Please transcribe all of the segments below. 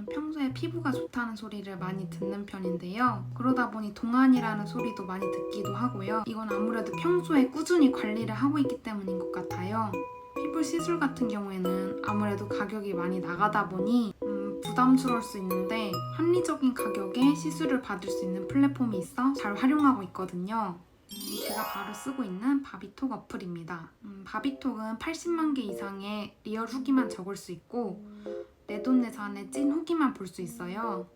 저는 평소에 피부가 좋다는 소리를 많이 듣는 편인데요. 그러다 보니 동안이라는 소리도 많이 듣기도 하고요. 이건 아무래도 평소에 꾸준히 관리를 하고 있기 때문인 것 같아요. 피부 시술 같은 경우에는 아무래도 가격이 많이 나가다 보니 음, 부담스러울 수 있는데 합리적인 가격에 시술을 받을 수 있는 플랫폼이 있어 잘 활용하고 있거든요. 음, 제가 바로 쓰고 있는 바비톡 어플입니다. 음, 바비톡은 80만 개 이상의 리얼 후기만 적을 수 있고 내돈내산의 찐 후기만 볼 수 있어요.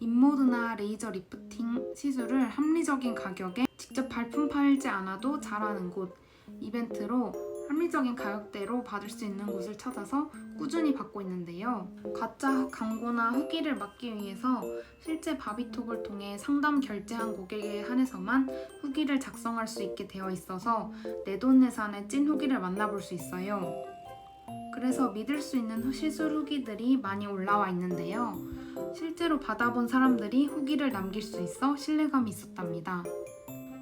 인모드나 레이저 리프팅 시술을 합리적인 가격에 직접 발품 팔지 않아도 잘하는 곳 이벤트로 합리적인 가격대로 받을 수 있는 곳을 찾아서 꾸준히 받고 있는데요. 가짜 광고나 후기를 막기 위해서 실제 바비톡을 통해 상담 결제한 고객에 한해서만 후기를 작성할 수 있게 되어 있어서 내돈내산의 찐 후기를 만나볼 수 있어요. 그래서 믿을 수 있는 시술 후기들이 많이 올라와 있는데요. 실제로 받아본 사람들이 후기를 남길 수 있어 신뢰감이 있었답니다.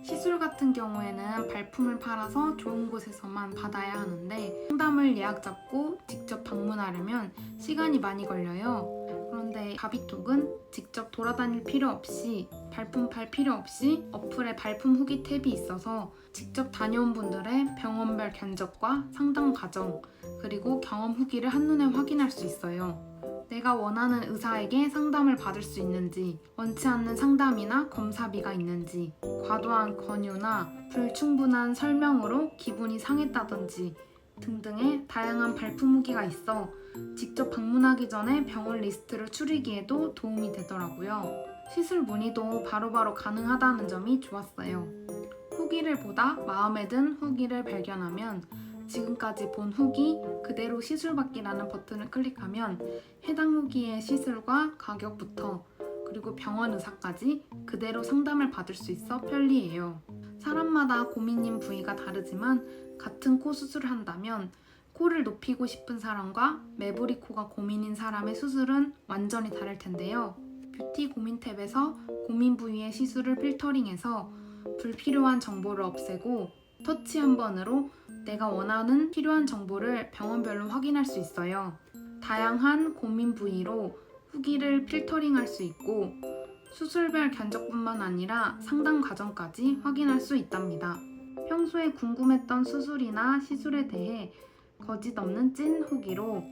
시술 같은 경우에는 발품을 팔아서 좋은 곳에서만 받아야 하는데 상담을 예약 잡고 직접 방문하려면 시간이 많이 걸려요. 그런데 바비톡은 직접 돌아다닐 필요 없이 발품 팔 필요 없이 어플에 발품 후기 탭이 있어서 직접 다녀온 분들의 병원별 견적과 상담 과정 그리고 경험 후기를 한눈에 확인할 수 있어요. 내가 원하는 의사에게 상담을 받을 수 있는지, 원치 않는 상담이나 검사비가 있는지, 과도한 권유나 불충분한 설명으로 기분이 상했다든지 등등의 다양한 발품 후기가 있어 직접 방문하기 전에 병원 리스트를 추리기에도 도움이 되더라고요. 시술 문의도 바로바로 가능하다는 점이 좋았어요. 후기를 보다 마음에 든 후기를 발견하면 지금까지 본 후기 그대로 시술받기라는 버튼을 클릭하면 해당 후기의 시술과 가격부터 그리고 병원 의사까지 그대로 상담을 받을 수 있어 편리해요. 사람마다 고민인 부위가 다르지만 같은 코 수술을 한다면 코를 높이고 싶은 사람과 매부리 코가 고민인 사람의 수술은 완전히 다를 텐데요. 뷰티 고민 탭에서 고민 부위의 시술을 필터링해서 불필요한 정보를 없애고 터치 한 번으로 내가 원하는 필요한 정보를 병원별로 확인할 수 있어요. 다양한 고민 부위로 후기를 필터링할 수 있고 수술별 견적뿐만 아니라 상담 과정까지 확인할 수 있답니다. 평소에 궁금했던 수술이나 시술에 대해 거짓 없는 찐 후기로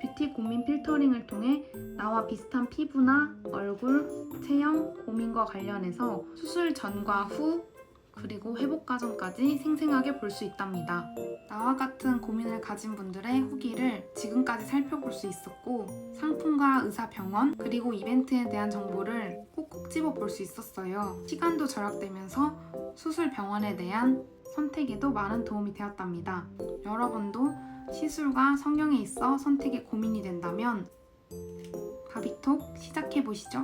뷰티 고민 필터링을 통해 나와 비슷한 피부나 얼굴, 체형, 고민과 관련해서 수술 전과 후 그리고 회복 과정까지 생생하게 볼 수 있답니다. 나와 같은 고민을 가진 분들의 후기를 지금까지 살펴볼 수 있었고 상품과 의사 병원 그리고 이벤트에 대한 정보를 꼭꼭 집어 볼 수 있었어요. 시간도 절약되면서 수술 병원에 대한 선택에도 많은 도움이 되었답니다. 여러분도 시술과 성형에 있어 선택에 고민이 된다면 바비톡 시작해 보시죠.